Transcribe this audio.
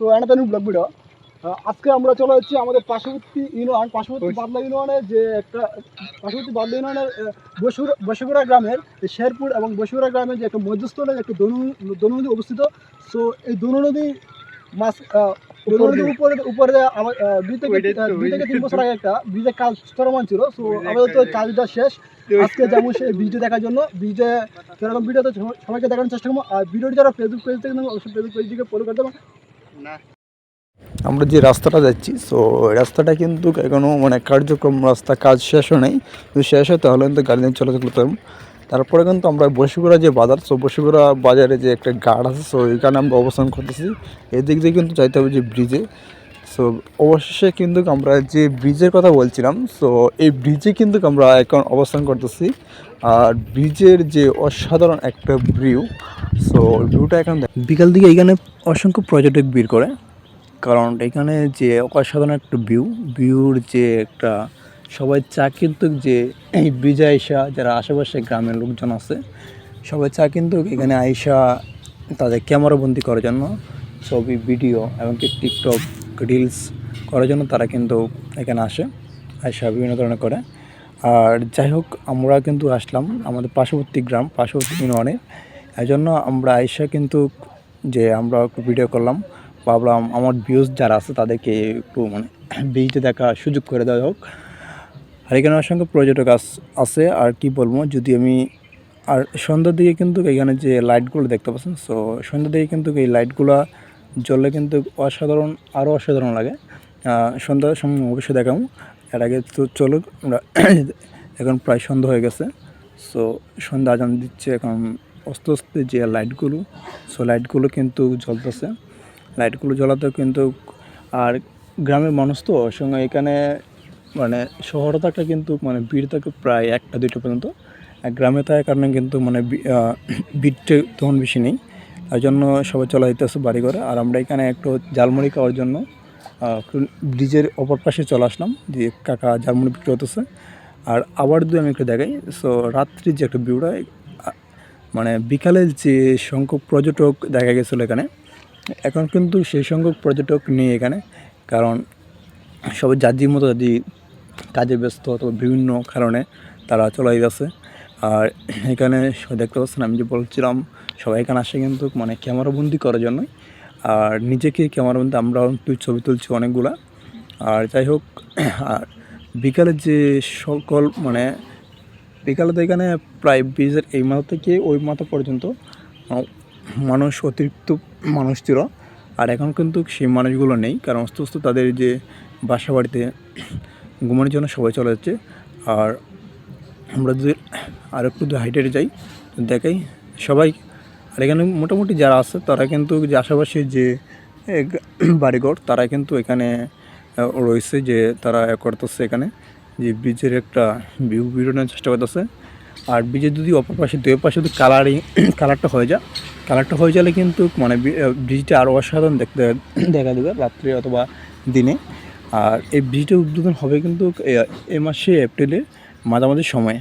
So একটা new blog video আজকে আমরা চলে যাচ্ছি আমাদের পার্শ্ববর্তী ইউনিয়ন পার্শ্ববর্তী বাদলা ইউনিয়নের যে একটা পার্শ্ববর্তী বাদলা ইউনিয়নের বসুরা বসুগুড়া গ্রামের শেরপুর এবং বসুগুড়া গ্রামের যে একটা মধ্যস্থলে একটা দনু দনু নদী অবস্থিত। সো এই দনু নদী মাছ আহ, দনু নদীর উপরে উপরে দুই থেকে দুই থেকে তিন বছর আগে একটা ব্রিজের কাজ চলমান ছিল। সো আমাদের তো কাজটা শেষ। আজকে যেমন সেই ভিডিও দেখার জন্য। ভিডিও সেরকম ভিডিওতে সবাইকে দেখানোর চেষ্টা করব। আর ভিডিওটি যারা ফেসবুক পেজ থেকে অবশ্যই ফেসবুক পেজটিকে ফলো করতে হবে আমরা যে রাস্তাটা যাচ্ছি সো রাস্তাটা কিন্তু এখনও মানে কার্যক্রম রাস্তা কাজ শেষও নেই। যদি শেষ হয় তাহলে কিন্তু গাড়ি নিয়ে চলাচল করতে পারব তারপরে কিন্তু আমরা বসিগুড়া যে বাজার সো বসিগুড়া বাজারে যে একটা গার্ড আছে সো এখানে আমরা অবস্থান করতেছি। এদিক দিয়ে কিন্তু যাইতে হবে যে ব্রিজে সো অবশেষে কিন্তু আমরা যে ব্রিজের কথা বলছিলাম সো এই ব্রিজে কিন্তু আমরা এখন অবস্থান করতেছি। আর ব্রিজের যে অসাধারণ একটা ভিউ সো ভিউটা এখন বিকাল দিকে এখানে অসংখ্য পর্যটক ভিড় করে। কারণ এখানে যে অসাধারণ একটা ভিউ ভিউর যে একটা সবাই চা কিন্তু যে এই ব্রিজে আইসা যারা আশেপাশে গ্রামের লোকজন আছে, সবাই চা কিন্তু এখানে আইসা তাদের ক্যামেরা বন্দি করার জন্য, ছবি ভিডিও এমনকি টিকটক রিলস করার জন্য তারা কিন্তু এখানে আসে, আইসা বিভিন্ন ধরনের করে। আর যাই হোক, আমরা কিন্তু আসলাম আমাদের পার্শ্ববর্তী গ্রাম, পার্শ্ববর্তী ইউনিয়নে। এই জন্য আমরা আইসা কিন্তু যে আমরা একটু ভিডিও করলাম, ভাবলাম আমার ভিউজ যারা আছে তাদেরকে একটু মানে বিচে দেখা সুযোগ করে দেওয়া হোক। আর এখানে অসংখ্য পর্যটক আছে, আর কি বলব, যদি আমি, আর সন্ধ্যার দিকে কিন্তু এখানে যে লাইটগুলো দেখতে পাচ্ছেন সো সন্ধ্যার দিকে কিন্তু এই লাইটগুলো জ্বললে কিন্তু অসাধারণ আরও অসাধারণ লাগে। সন্ধ্যার সময় অবশ্যই দেখাবো। এর আগে তো চলুক, আমরা এখন প্রায় সন্ধ্যা হয়ে গেছে সো সন্ধ্যা আজান দিচ্ছে এখন আস্তে আস্তে যে লাইটগুলো সো লাইটগুলো কিন্তু জ্বলতেছে। লাইটগুলো জ্বলাতে কিন্তু আর গ্রামের মানুষ তো সঙ্গে এখানে মানে শহরে থাকলে কিন্তু মানে ভিড় থাকে প্রায় একটা, দুইটা পর্যন্ত। আর গ্রামে থাকার কারণে কিন্তু মানে ভিড়টা তখন বেশি নেই। তাই জন্য সবাই চলে যেতেছে বাড়ি করে আর আমরা এখানে একটু জালমুড়ি খাওয়ার জন্য ব্রিজের অপর পাশে চলে আসলাম, যে কাকা জালমুড়ি বিক্রি হতেছে আর আবার যদি আমি একটু দেখাই সো রাত্রির যে একটা ভিউটা মানে বিকালে যে সংখ্যক পর্যটক দেখা গেছিল এখানে, এখন কিন্তু সেই সংখ্যক পর্যটক নেই এখানে। কারণ সবাই যার মতো যদি কাজে ব্যস্ত অথবা বিভিন্ন কারণে তারা চলে গেছে। আর এখানে দেখতে পাচ্ছেন আমি যে বলছিলাম, সবাই এখানে আসে কিন্তু মানে ক্যামেরাবন্দি করার জন্যই। আর নিজেকে ক্যামেরাবন্দি একটু ছবি তুলছি অনেকগুলা। আর যাই হোক, আর বিকালে যে সকল মানে বিকালে তো এখানে প্রায় ব্রিজের এই মাথা থেকে ওই মাথা পর্যন্ত মানুষ অতিরিক্ত মানুষ ছিল আর এখন কিন্তু সেই মানুষগুলো নেই, কারণ আস্তে আস্তে তাদের যে বাসা বাড়িতে ঘুমানোর জন্য সবাই চলে যাচ্ছে। আর আমরা যদি আর একটু হাইটে যাই, দেখাই সবাই। আর এখানে মোটামুটি যারা আছে, তারা কিন্তু যে আশেপাশে যে বাড়িঘর, তারা কিন্তু এখানে রয়েছে যে তারা করতেছে এখানে। যে ব্রিজের একটা ভিউ বেরোনোর চেষ্টা করতেছে। আর ব্রিজের যদি অপর পাশে, দুই পাশে যদি কালারিং কালারটা হয়ে যায় কালারটা হয়ে গেলে কিন্তু মানে ব্রিজটা আরও অসাধারণ দেখতে দেখা দেবে রাত্রে অথবা দিনে। আর এই ব্রিজটা উদ্বোধন হবে কিন্তু এ- মাসে এপ্রিলের মাঝামাঝি সময়ে।